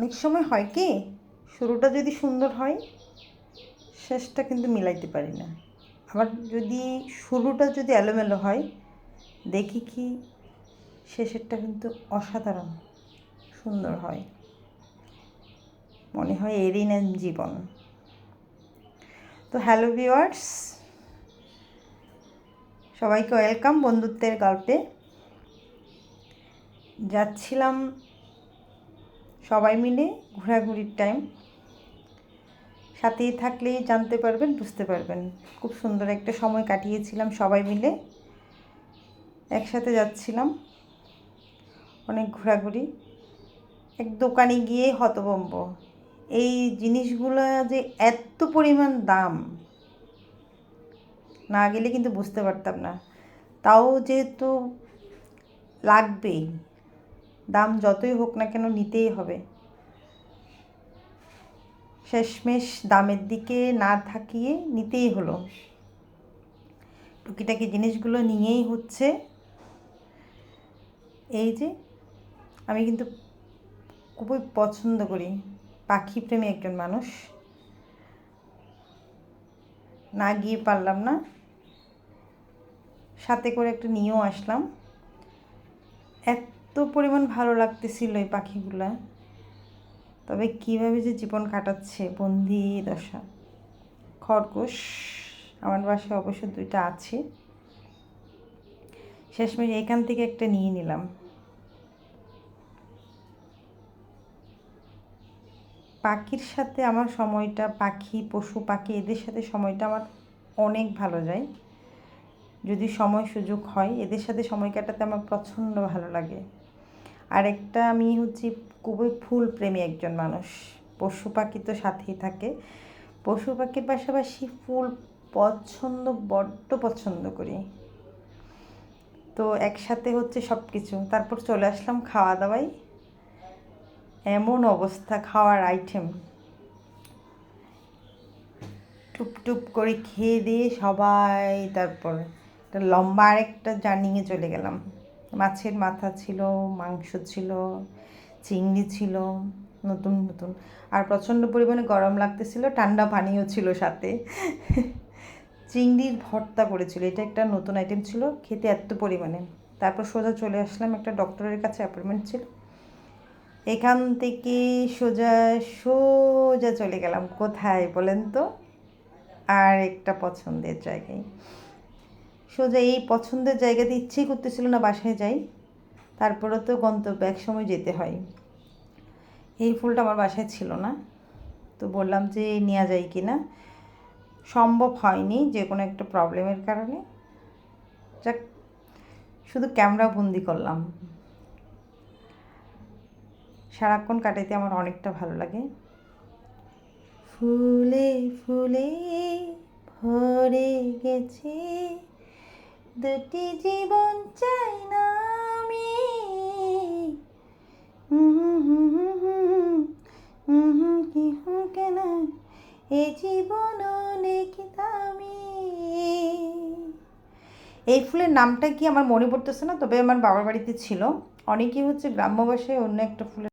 অনেক সময় হয় কি, শুরুটা যদি সুন্দর হয়, শেষটা কিন্তু মিলাইতে পারি না। আবার যদি শুরুটা যদি এলোমেলো হয়, দেখি কি, শেষেরটা কিন্তু অসাধারণ সুন্দর হয়। মনে হয় এরই নেন জীবন। তো হ্যালো ভিওয়ার্স সবাইকে ওয়েলকাম বন্ধুত্বের গল্পে। যাচ্ছিলাম সবাই মিলে ঘোরাঘুরির টাইম সাথেই থাকলেই জানতে পারবেন, বুঝতে পারবেন। খুব সুন্দর একটা সময় কাটিয়েছিলাম সবাই মিলে। একসাথে যাচ্ছিলাম। অনেক ঘোরাঘুরি। এক দোকানে গিয়ে হতভম্ব। এই জিনিসগুলো যে এত পরিমাণ দাম, না গেলে কিন্তু বুঝতে পারতাম না। তাও যেহেতু লাগবেই। দাম যতই হোক না কেন নিতেই হবে। শেষমেশ দামের দিকে না থাকিয়ে নিতেই হলো। টুকিটাকি জিনিসগুলো নিয়েই হচ্ছে। এই যে, আমি কিন্তু খুবই পছন্দ করি। পাখি প্রেমী একজন মানুষ। না গিয়ে পারলাম না। সাথে করে একটা নিয়েও আসলাম। এত পরিমাণ ভালো লাগতেছিল এই পাখিগুলা। তবে কীভাবে যে জীবন কাটাচ্ছে, বন্দি দশা। খরগোশ, আমার বাসায় অবশ্য দুইটা আছে। শেষমেশ এখান থেকে একটা নিয়ে নিলাম। পাখির সাথে আমার সময়টা, পাখি, পশু, পাখি, এদের সাথে সময়টা আমার অনেক ভালো যায়। যদি সময় সুযোগ হয়, এদের সাথে সময় কাটাতে আমার প্রচণ্ড ভালো লাগে। আর একটা আমি হচ্ছি খুবই ফুল প্রেমী একজন মানুষ। পশু পাখি তো সাথেই থাকে। পশু পাখির পাশাপাশি ফুল পছন্দ, বড্ড পছন্দ করি। তো একসাথে হচ্ছে সব কিছু তারপর চলে আসলাম খাওয়া দাওয়ায় এমন অবস্থা, খাওয়ার আইটেম টুপ টুপ করে খেয়ে দিয়ে সবাই তারপর লম্বা আরেকটা জার্নিংয়ে চলে গেলাম। মাছের মাথা ছিল, মাংস ছিল, চিংড়ি ছিল, নতুন নতুন। আর প্রচণ্ড পরিমাণে গরম লাগতেছিল, ঠান্ডা পানিও ছিল সাথে। চিংড়ির ভর্তা করেছিল, এটা একটা নতুন আইটেম ছিল, খেতে এত পরিমাণে। তারপর সোজা চলে আসলাম একটা ডক্টরের কাছে অ্যাপয়েন্টমেন্ট ছিল। এখান থেকে সোজা সোজা চলে গেলাম। কোথায় বলেন তো? আর একটা পছন্দের জায়গায়। সোজা এই পছন্দের জায়গাতে ইচ্ছেই করতেছিল না বাসায় যাই তারপরে তো গন্তব্য এক সময় যেতে হয়। এই ফুলটা আমার বাসায় ছিল না। তো বললাম যে নেওয়া যায় কি না সম্ভব হয়নি যে কোনো একটা প্রবলেমের কারণে। যাক, শুধু ক্যামেরা বন্দি করলাম। সারাক্ষণ কাটাইতে আমার অনেকটা ভালো লাগে। ফুলে ফুলে ভরে গেছে। দুটি জীবন চাই না আমি। কি কেন এ জীবন অনেক দামি এই ফুলের নামটা কি আমার মনে পড়তেছে না? তবে আমার বাবার বাড়িতে ছিল। অনেকেই হচ্ছে গ্রাম্য ভাষায় অন্য একটা ফুলের